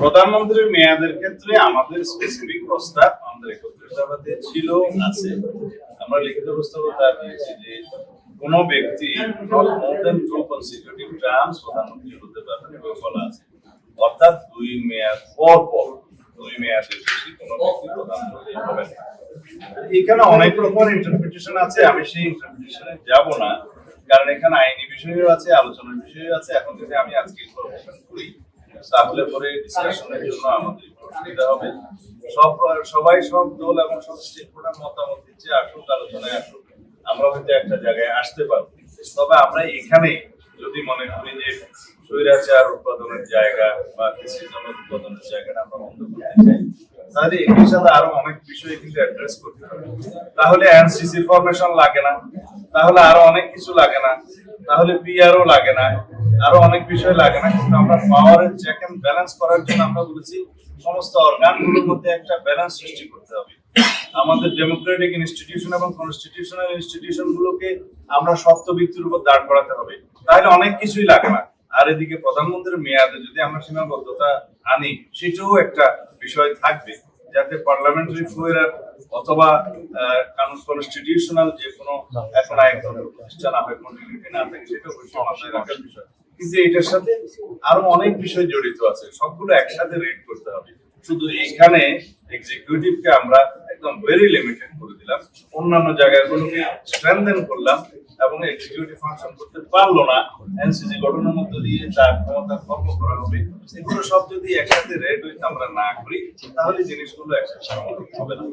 প্রধানমন্ত্রীর মেয়াদের ক্ষেত্রে আমাদের স্পেসিফিক প্রস্তাব আমাদের একত্রিশাবাদে ছিল, আছে। আমরা লিখিত প্রস্তাবও তা যে কোন ব্যক্তি প্রধানমন্ত্রী হতে পারবেন এবং বলা আছে। অর্থাৎ দুই মেয়াদ পর পর, দুই মেয়াদের বেশি কোনো ব্যক্তি প্রধানমন্ত্রী হবে এখানে অনেক রকমের ইন্টারপ্রিটেশন আছে, আমি সেই ইন্টারপ্রিটেশনে যাব না। কারণ এখানে আইনি বিষয়ও আছে, আলোচনার বিষয়ও আছে। এখন যদি আমি আজকে তাহলে পরে ডিসকাশনের জন্য আমাদের অসুবিধা হবে। সব, সবাই সব দল এবং সব মতামত দিচ্ছে, আসুক, আলোচনায় আসুক, আমরা হয়তো একটা জায়গায় আসতে পারব। তবে আমরা এখানে যদি মনে করি যে স্বৈরাচার উৎপাদনের জায়গা বা কৃষিজম উৎপাদনের জায়গাটা আমরা বন্ধ করতে চাই, তাহলে এটির সাথে আরও অনেক বিষয় কিন্তু অ্যাড্রেস করতে হবে। তাহলে এনসিসির ফরমেশন লাগে না। তাহলে আরও অনেক কিছু লাগে না। তাহলে পিআরও লাগে না। আরও অনেক বিষয় লাগে না। কিন্তু আমরা পাওয়ারের চেক এন্ড ব্যালেন্স করার জন্য আমরা বলেছি, সমস্ত অর্গানগুলোর মধ্যে একটা ব্যালেন্স সৃষ্টি করতে হবে। আমাদের ডেমোক্রেটিক ইনস্টিটিউশন এবং কনস্টিটিউশনাল ইনস্টিটিউশন গুলোকে আমরা শক্ত ভিত্তির উপর দাঁড় করাতে হবে। তাহলে অনেক কিছুই লাগে না। আর এদিকে প্রধানমন্ত্রীর মেয়াদে যদি আমরা সীমাবদ্ধতা আনি, সেটাও একটা বিষয় থাকবে। যাতে পার্লামেন্টারি ফ্লোয়ের অথবা কনস্টিটিউশনাল যে কোনো এখন প্রতিষ্ঠান হবে কন্টিনিউটি না থাকে, সেটা মাথায় রাখার বিষয়। কিন্তু এটার সাথে আরও অনেক বিষয় জড়িত আছে, সবগুলো একসাথে রেড করতে হবে। শুধু এখানে এক্সিকিউটিভকে আমরা একদম ভেরি লিমিটেড করে দিলাম, অন্যান্য জায়গাগুলোকে করলাম এবং এক্সিকিউটিভ ফাংশন করতে পারল না এনসিসি গঠনের মধ্য দিয়ে তার ক্ষমতা ভঙ্গ করা হবে। এগুলো সব যদি একসাথে রেড উইথ আমরা না করি, তাহলে জিনিসগুলো একসাথে হবে না।